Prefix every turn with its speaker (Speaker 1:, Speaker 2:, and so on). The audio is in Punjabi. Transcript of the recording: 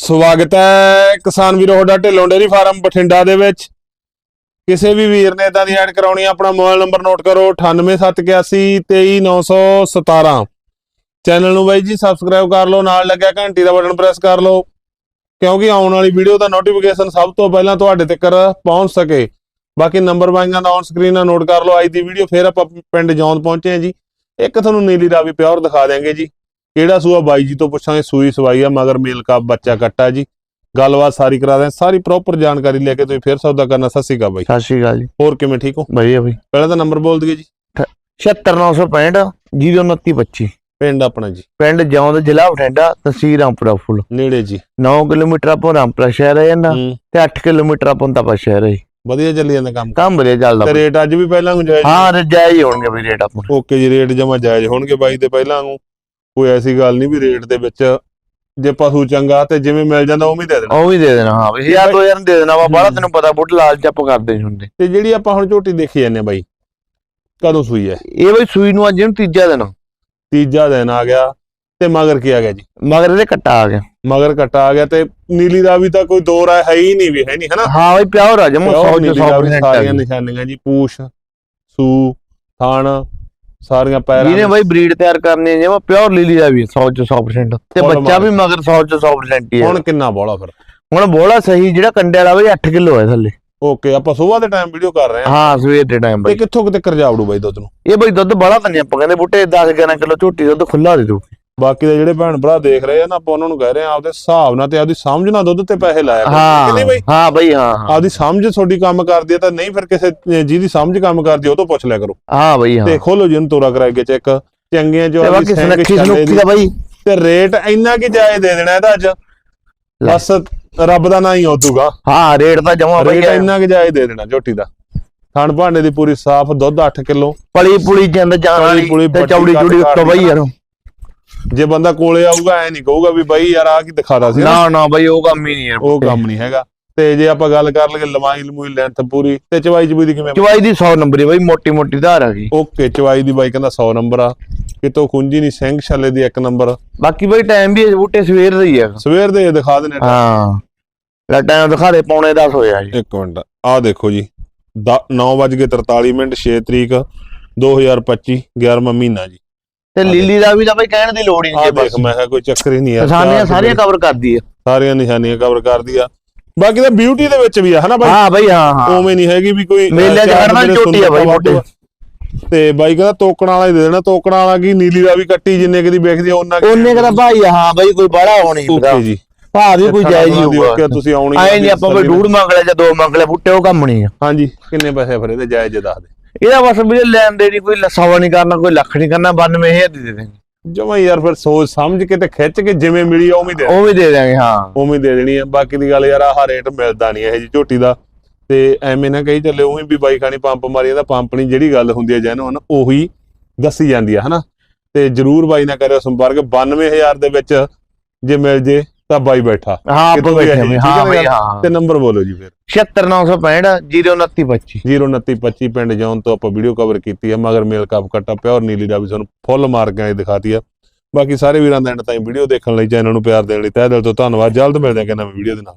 Speaker 1: ਸਵਾਗਤ ਹੈ ਕਿਸਾਨ ਵੀਰੋ ਤੁਹਾਡਾ ਢਿੱਲੋਂ ਡੇਰੀ ਫਾਰਮ ਬਠਿੰਡਾ ਦੇ ਵਿੱਚ। ਕਿਸੇ ਵੀ ਵੀਰ ਨੇ ਇਦਾਂ ਦੀ ਐਡ ਕਰਾਉਣੀ ਆ, ਆਪਣਾ ਮੋਬਾਈਲ ਨੰਬਰ ਨੋਟ ਕਰੋ 9871823917 ਚੈਨਲ ਨੂੰ ਬਾਈ ਜੀ ਸਬਸਕ੍ਰਾਈਬ ਕਰ ਲਓ ਨਾਲ ਲੱਗਿਆ ਘੰਟੀ ਦਾ ਬਟਨ ਪ੍ਰੈਸ ਕਰ ਲਓ ਕਿਉਂਕਿ ਆਉਣ ਵਾਲੀ ਵੀਡੀਓ ਦਾ ਨੋਟੀਫਿਕੇਸ਼ਨ ਸਭ ਤੋਂ ਪਹਿਲਾਂ ਤੁਹਾਡੇ ਤੱਕ ਪਹੁੰਚ ਸਕੇ। ਬਾਕੀ ਨੰਬਰ ਬਾਈਆਂ ਦਾ ਔਨ ਸਕਰੀਨ ਨਾਲ ਨੋਟ ਕਰ ਲਓ ਅੱਜ ਦੀ ਵੀਡੀਓ ਫੇਰ ਆਪਾਂ ਪਿੰਡ ਜੌਂਦ ਪਹੁੰਚੇ ਹਾਂ ਜੀ। ਇੱਕ ਤੁਹਾਨੂੰ ਨੀਲੀ ਰਾਵੀ ਪਿਓਰ ਦਿਖਾ ਦਿਆਂਗੇ ਜੀ। ਕਿਹੜਾ ਸੂਆ? ਬਾਈ ਜੀ ਤੋਂ ਪੁੱਛਾਂਗੇ ਸੂਈ ਸਵਾਈ ਆ ਮਗਰ ਮੇਲ ਕਾ ਬੱਚਾ ਕੱਟਾ ਜੀ। ਗੱਲਬਾਤ ਸਾਰੀ ਕਰਾ ਦਿਆਂ ਸਾਰੀ ਪ੍ਰੋਪਰ ਜਾਣਕਾਰੀ ਲੈ ਕੇ ਤੁਸੀਂ ਫੇਰ ਸੌਦਾ ਕਰਨਾ। ਸਤਿ ਸ਼੍ਰੀ ਅਕਾਲ ਬਾਈ।
Speaker 2: ਸਤਿ ਸ਼੍ਰੀ ਅਕਾਲ ਜੀ।
Speaker 1: ਹੋਰ ਕਿਵੇਂ ਠੀਕ ਹੋ?
Speaker 2: ਵਧੀਆ ਬਈ।
Speaker 1: ਪਹਿਲਾਂ ਤਾਂ ਨੰਬਰ ਬੋਲ ਦਈਏ ਜੀ।
Speaker 2: 76965 02925
Speaker 1: ਪਿੰਡ ਆਪਣਾ ਜੀ।
Speaker 2: ਪਿੰਡ ਜੌਂਦ ਜ਼ਿਲ੍ਹਾ ਬਠਿੰਡਾ ਤਹਿਸੀਲ ਰਾਮਪੁਰਾ ਫੁੱਲ।
Speaker 1: ਨੇੜੇ ਜੀ।
Speaker 2: 9 ਕਿਲੋਮੀਟਰ ਆਪਾਂ ਰਾਮਪੁਰਾ ਸ਼ਹਿਰ ਹੈ ਜਾਂਦਾ ਤੇ 8 ਕਿਲੋਮੀਟਰ ਆਪਾਂ ਤਪਾ ਸ਼ਹਿਰ ਹੈ
Speaker 1: ਵਧੀਆ ਚੱਲੀ ਜਾਂਦਾ ਕੰਮ।
Speaker 2: ਕੰਮ ਵਧੀਆ ਚੱਲਦਾ
Speaker 1: ਤੇ। ਰੇਟ ਅੱਜ ਵੀ ਪਹਿਲਾਂ
Speaker 2: ਹਾਂ ਰਜਾਈ ਹੀ ਹੋਣਗੇ ਬਈ ਰੇਟ ਆਪਾਂ
Speaker 1: ਓਕੇ ਜੀ ਰੇਟ ਜਮਾ ਜਾਇਜ਼ ਹੋਣਗੇ ਬਾਈ ਦੇ ਪਹਿਲਾਂ ਨੂੰ ਕੋਈ ਐਸੀ ਗੱਲ ਨਹੀਂ ਵੀ ਰੇਟ ਦੇ ਵਿੱਚ ਜੇ ਪਸ਼ੂ ਚੰਗਾ ਤੇ ਜਿਵੇਂ ਮਿਲ ਜਾਂਦਾ ਉਵੇਂ ਹੀ ਦੇ ਦੇਣਾ।
Speaker 2: ਉਹ ਵੀ ਦੇ ਦੇਣਾ ਹਾਂ ਬਈ ਯਾਰ 2000 ਦੇ ਦੇਣਾ ਵਾ ਬਾਹਲਾ ਤੈਨੂੰ ਪਤਾ ਬੁੱਢ ਲਾਲਚ ਆਪਾਂ ਕਰਦੇ ਨਹੀਂ ਹੁੰਦੇ।
Speaker 1: ਤੇ ਜਿਹੜੀ ਆਪਾਂ ਹੁਣ ਝੋਟੀ ਦੇਖੀ ਜਾਂਦੇ ਬਾਈ ਕਦੋਂ ਸੂਈ ਹੈ
Speaker 2: ਇਹ ਬਈ ਸੂਈ ਨੂੰ ਅੱਜ ਇਹਨੂੰ ਤੀਜਾ ਦਿਨ।
Speaker 1: ਤੀਜਾ ਦਿਨ ਆ ਗਿਆ ਤੇ ਮਗਰ ਕੀ ਆ ਗਿਆ ਜੀ?
Speaker 2: ਮਗਰ ਇਹਦੇ ਕੱਟਾ ਆ ਗਿਆ।
Speaker 1: ਮਗਰ ਕੱਟਾ ਆ ਗਿਆ ਤੇ ਨੀਲੀ ਦਾ ਵੀ ਤਾਂ ਕੋਈ ਦੋ ਰਾਏ ਹੈ ਹੀ ਨਹੀਂ ਵੀ ਹੈ ਨਹੀਂ ਹਨਾ
Speaker 2: ਹਾਂ ਬਈ ਪਿਓਰ ਆ ਜਮਾ 100
Speaker 1: ਉਹ
Speaker 2: ਚ
Speaker 1: ਨੀਲੀ ਦਾ ਵੀ
Speaker 2: 100%
Speaker 1: ਸਾਰੀਆਂ ਨਿਸ਼ਾਨੀਆਂ ਜੀ ਪੂਛ ਸੂ ਥਾਣ ਸਾਰੀਆਂ ਪੈਰਾਂ
Speaker 2: ਜਿਹਨੇ ਬਈ ਬਰੀਡ ਤਿਆਰ ਕਰਨੀ ਹੈ ਜਮਾ ਪਿਓਰ ਲੀਲੀ ਦਾ ਵੀ 100 ਚ 100% ਤੇ ਬੱਚਾ ਵੀ। ਮਗਰ 100 ਚ 100% ਹੀ ਹੈ।
Speaker 1: ਹੁਣ ਕਿੰਨਾ ਬੋਲਾ ਫਿਰ?
Speaker 2: ਹੁਣ ਬੋਲਾ ਸਹੀ ਜਿਹੜਾ ਕੰਡੇ ਵਾਲਾ ਬਈ 8 ਕਿਲੋ ਹੈ ਥੱਲੇ।
Speaker 1: ਓਕੇ ਆਪਾਂ ਸਵੇਰ ਦੇ ਟਾਈਮ ਵੀਡੀਓ ਕਰ ਰਹੇ ਹਾਂ।
Speaker 2: ਹਾਂ ਸਵੇਰ ਦੇ ਟਾਈਮ
Speaker 1: ਤੇ
Speaker 2: ਬਈ।
Speaker 1: ਕਿੱਥੋਂ ਕਿਤੇ ਕਰਜਾਵੜੂ ਬਾਈ ਦੁੱਧ ਨੂੰ?
Speaker 2: ਇਹ ਬਈ ਦੁੱਧ ਬੜਾ ਤਾਂ ਨਹੀਂ ਆਪਾਂ ਕਹਿੰਦੇ ਬੁੱਟੇ 10 11 ਕਿਲੋ ਝੋਟੀ ਦੁੱਧ ਖੁੱਲਾ ਦੇ ਦੂ
Speaker 1: ਬਾਕੀ ਦੇ ਜਿਹੜੇ ਭੈਣ ਭਰਾ ਦੇਖ ਰਹੇ ਆ ਨਾ ਆਪਾਂ ਉਹਨਾਂ ਨੂੰ ਕਹਿ ਰਹੇ ਆ ਆਪਦੇ ਹਿਸਾਬ ਨਾਲ ਤੇ ਆਪਦੀ ਸਮਝ ਨਾਲ ਦੁੱਧ ਤੇ ਪੈਸੇ ਲਾਇਆ ਕਰੋ। ਕਿ ਨਹੀਂ
Speaker 2: ਹਾਂ
Speaker 1: ਬਾਈ?
Speaker 2: ਹਾਂ ਬਈ ਹਾਂ ਹਾਂ।
Speaker 1: ਆਪਦੀ ਸਮਝ ਤੁਹਾਡੀ ਕੰਮ ਕਰਦੀ ਹੈ ਤਾਂ ਨਹੀਂ ਫਿਰ ਕਿਸੇ ਅਹ ਜਿਹਦੀ ਸਮਝ ਕੰਮ ਕਰਦੀ ਆ, ਉਹ ਤੋਂ ਪੁੱਛ ਲਿਆ ਕਰੋ।
Speaker 2: ਹਾਂ ਬਈ ਹਾਂ।
Speaker 1: ਤੇ ਖੋਲੋ ਜੀ ਉਹਨੂੰ ਤੋਰਾ ਕਰਾਏ ਕੇ ਚੈੱਕ। ਚੰਗੀਆਂ ਜੋ
Speaker 2: ਤੇ ਬਾਕੀ ਸੁਨੱਖੀ ਸੁਨੱਖੀ
Speaker 1: ਦੀ
Speaker 2: ਬਈ।
Speaker 1: ਤੇ ਰੇਟ ਇੰਨਾ ਕਿ ਜਾਇਜ਼ ਦੇ ਦੇਣਾ ਇਹਦਾ ਅੱਜ?
Speaker 2: ਲੈ।
Speaker 1: ਬਸ ਰੱਬ ਦਾ ਨਾਂ ਹੀ ਹੋਦੂਗਾ
Speaker 2: ਹਾਂ ਰੇਟ ਤਾਂ ਜਮਾ ਬਈ
Speaker 1: ਰੇਟ ਇੰਨਾ ਕਿ ਜਾਇਜ਼ ਦੇ ਦੇਣਾ ਝੋਟੀ ਦਾ। ਥਣ ਭਾਂਡੇ ਦੀ ਪੂਰੀ ਸਾਫ਼ ਦੁੱਧ 8 ਕਿਲੋ।
Speaker 2: ਪਲੀ ਪੁਲੀ ਜਿੰਦ ਜਾਣ ਵਾਲੀ
Speaker 1: ਪੁਲੀ
Speaker 2: ਤੇ ਚੌੜੀ ਚੂੜੀ ਉੱਤੋਂ ਬਈ ਯਾਰ।
Speaker 1: ਜੇ ਬੰਦਾ ਕੋਲੇ ਆਊਗਾ ਐ ਨਹੀਂ ਕਹੂਗਾ ਵੀ ਬਾਈ ਯਾਰ ਆ ਕੀ ਦਿਖਾਦਾ ਸੀ ਨਾ।
Speaker 2: ਨਾ ਬਈ ਉਹ ਕੰਮ ਹੀ ਨਹੀਂ ਯਾਰ
Speaker 1: ਉਹ ਕੰਮ ਨਹੀਂ ਹੈਗਾ। ਤੇ ਜੇ ਆਪਾਂ ਗੱਲ ਕਰ ਲਈਏ ਲਮਾਈ ਲਮੂਈ ਲੈਂਥ ਪੂਰੀ ਤੇ ਚਵਾਈ ਚਬੂਈ ਦੀ ਕਿਵੇਂ?
Speaker 2: ਚਵਾਈ ਦੀ 100 ਨੰਬਰ ਹੈ ਬਈ ਮੋਟੀ ਮੋਟੀ ਧਾਰ ਆ ਗਈ।
Speaker 1: ਓਕੇ ਚਵਾਈ ਦੀ ਬਾਈ ਕਹਿੰਦਾ 100 ਨੰਬਰ ਆ। ਕਿਤੋਂ ਖੁੰਜੀ ਨਹੀਂ ਸਿੰਘ ਛੱਲੇ ਦੀ ਇੱਕ ਨੰਬਰ।
Speaker 2: ਬਾਕੀ ਬਈ ਟਾਈਮ ਵੀ ਬੂਟੇ ਸਵੇਰ ਦਾ ਹੀ ਹੈ
Speaker 1: ਸਵੇਰ ਦੇ ਦਿਖਾ ਦੇਣੇ
Speaker 2: ਹਾਂ ਲੈ ਟਾਈਮ ਦਿਖਾ ਦੇ ਪੌਣੇ 10 ਹੋਇਆ ਜੀ।
Speaker 1: ਇੱਕ ਮਿੰਟ ਆਹ ਦੇਖੋ ਜੀ। 9:43 ਮਿੰਟ 6 ਤਰੀਕ 2025 11ਵਾਂ ਮਹੀਨਾ ਜੀ।
Speaker 2: ਤੇ ਲੀਲੀ ਦਾ ਵੀ ਤਾਂ ਬਈ ਕਹਿਣ ਦੀ ਲੋੜ ਹੀ ਨਹੀਂ
Speaker 1: ਦੇਖ
Speaker 2: ਬਸ।
Speaker 1: ਮੈਂ ਕਿਹਾ ਕੋਈ ਚੱਕਰ ਹੀ ਨਹੀਂ ਯਾਰ
Speaker 2: ਨਿਸ਼ਾਨੀਆਂ ਸਾਰੀਆਂ ਕਵਰ ਕਰਦੀ ਆ।
Speaker 1: ਸਾਰੀਆਂ ਨਿਸ਼ਾਨੀਆਂ ਕਵਰ ਕਰਦੀ ਆ। ਬਾਕੀ ਤਾਂ ਬਿਊਟੀ ਦੇ ਵਿੱਚ ਵੀ ਆ ਹਨਾ ਬਾਈ?
Speaker 2: ਹਾਂ ਬਈ ਹਾਂ ਹਾਂ।
Speaker 1: ਉਵੇਂ ਨਹੀਂ ਹੈਗੀ ਵੀ ਕੋਈ
Speaker 2: ਮੇਲਿਆਂ 'ਚ ਖੜਨਾ ਝੋਟੀ ਆ ਬਾਈ ਮੋਟੇ।
Speaker 1: ਤੇ ਬਾਈ ਕਹਿੰਦਾ ਤੋਕਣ ਵਾਲਾ ਹੀ ਦੇ ਦੇਣਾ ਤੋਕਣ ਵਾਲਾ ਕੀ ਨੀਲੀ ਦਾ ਵੀ ਕੱਟੀ ਜਿੰਨੇ ਕਦੀ ਵੇਖਦੀ ਆ ਉਹਨਾਂ
Speaker 2: ਉਹਨੇ ਕਦਾ ਭਾਈ ਹਾਂ ਬਈ ਕੋਈ ਬੜਾ ਹੋਣੀ
Speaker 1: ਓਕੇ ਜੀ।
Speaker 2: ਭਾ ਵੀ ਕੋਈ ਜਾਇਜ਼ ਹੀ ਹੋਊਗਾ।
Speaker 1: ਤੁਸੀਂ ਆਉਣੀ
Speaker 2: ਆਏ ਨਹੀਂ ਆਪਾਂ ਕੋਈ ਡੂੜ ਮੰਗ ਲਿਆ ਜਾਂ ਦੋ ਮੰਗ ਲਿਆ ਬੁੱਟੇ ਉਹ ਕੰਮ ਨਹੀਂ ਆ।
Speaker 1: ਹਾਂਜੀ ਕਿੰਨੇ ਪੈਸੇ ਫਿਰ ਇਹਦੇ ਜਾਇਜ਼ ਦੱਸ ਦੇ।
Speaker 2: ਇਹਦਾ ਬਸ ਵੀ ਲੈਣ ਦੇ ਨਹੀਂ ਕੋਈ ਸਵਾ ਨਹੀਂ ਕਰਨਾ ਕੋਈ ਲੱਖ ਨਹੀਂ ਕਰਨਾ 92000 ਦੀ ਦੇ ਦੇਣਗੇ
Speaker 1: ਜਮਾ ਯਾਰ ਫਿਰ ਸੋਚ ਸਮਝ ਕੇ ਤੇ ਖਿੱਚ ਕੇ ਜਿਵੇਂ ਮਿਲੀ ਉਵੇਂ ਦੇ
Speaker 2: ਉਹ ਵੀ ਦੇ ਦੇਣਗੇ ਹਾਂ।
Speaker 1: ਉਵੇਂ ਦੇ ਦੇਣੀ ਆ। ਬਾਕੀ ਦੀ ਗੱਲ ਯਾਰ ਆਹ ਰੇਟ ਮਿਲਦਾ ਨਹੀਂ ਇਹ ਜੀ ਝੋਟੀ ਦਾ। ਤੇ ਐਵੇਂ ਨਾ ਕਹੀ ਚੱਲੇ ਉਵੇਂ ਵੀ ਬਾਈ ਖਾਣੀ ਪੰਪ ਮਾਰੀ ਇਹਦਾ ਪੰਪ ਨਹੀਂ ਜਿਹੜੀ ਗੱਲ ਹੁੰਦੀ ਹੈ ਜੈਨੂਨ ਉਹੀ ਦੱਸੀ ਜਾਂਦੀ ਆ ਹਨਾ? ਤੇ ਜਰੂਰ ਬਾਈ ਨਾ ਕਰਿਓ ਸੰਪਰਕ। 92000 ਦੇ ਵਿੱਚ ਜੇ ਮਿਲ ਜੇ ਤਾਂ ਬਾਈ ਬੈਠਾ।
Speaker 2: ਹਾਂ ਆਪਾਂ ਬੈਠੇ
Speaker 1: ਜੀ,
Speaker 2: ਹਾਂ
Speaker 1: ਠੀਕ ਹੈ
Speaker 2: ਹਾਂ
Speaker 1: ਨਾ
Speaker 2: ਬਈ
Speaker 1: ਗੱਲ?
Speaker 2: ਹਾਂ।
Speaker 1: ਤੇ ਨੰਬਰ ਬੋਲੋ ਜੀ ਫਿਰ।
Speaker 2: 76965 02925
Speaker 1: 02925 ਪਿੰਡ ਜੌਨ ਤੋਂ ਆਪਾਂ ਵੀਡੀਓ ਕਵਰ ਕੀਤੀ ਹੈ ਮਗਰ ਮੇਲ ਕੱਪ ਕੱਟਾ ਪਿਓਰ ਨੀਲੀ ਦਾ ਵੀ ਤੁਹਾਨੂੰ ਫੁੱਲ ਮਾਰ ਕੇ ਦਿਖਾਤੀ ਆ ਬਾਕੀ ਸਾਰੇ ਵੀਰਾਂ ਦਾ ਐਂਡ ਤਾਈਂ ਵੀਡੀਓ ਦੇਖਣ ਲਈ ਚੈਨਲ ਨੂੰ ਪਿਆਰ ਦੇਣ ਲਈ ਤਹਿ ਦਿਲ ਤੋਂ ਧੰਨਵਾਦ। ਜਲਦ ਮਿਲਦੇ ਹਾਂ ਕਿ ਨਵੀਂ ਵੀਡੀਓ ਦੇ ਨਾਲ।